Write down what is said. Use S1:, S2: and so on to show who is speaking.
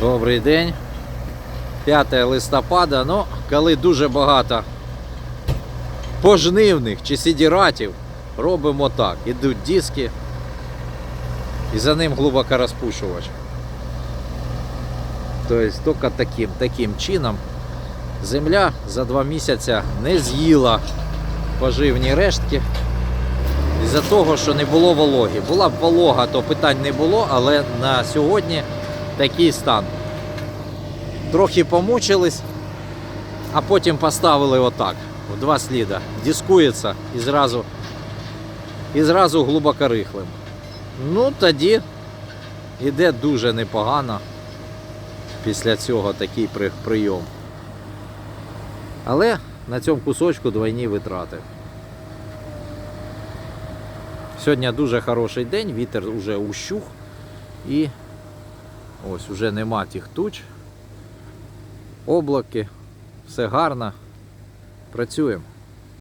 S1: Добрий день. 5 листопада, ну, коли дуже багато пожнивних чи сідіратів, робимо так. Ідуть диски і за ним глибокорозпушувач. Тобто тільки таким, таким чином земля за два місяці не з'їла поживні рештки із-за того, що не було вологи. Була б волога, то питань не було, але на сьогодні такий стан. Трохи помучились, а потім поставили отак, в два сліда. Дискується і зразу, і зразу глибоко рихлим. Ну тоді іде дуже непогано після цього такий прийом. Але на цьому кусочку двойні витрати. Сьогодні дуже хороший день, вітер вже ущух і ось уже нема тих туч. Облаки, все гарно. Працюємо.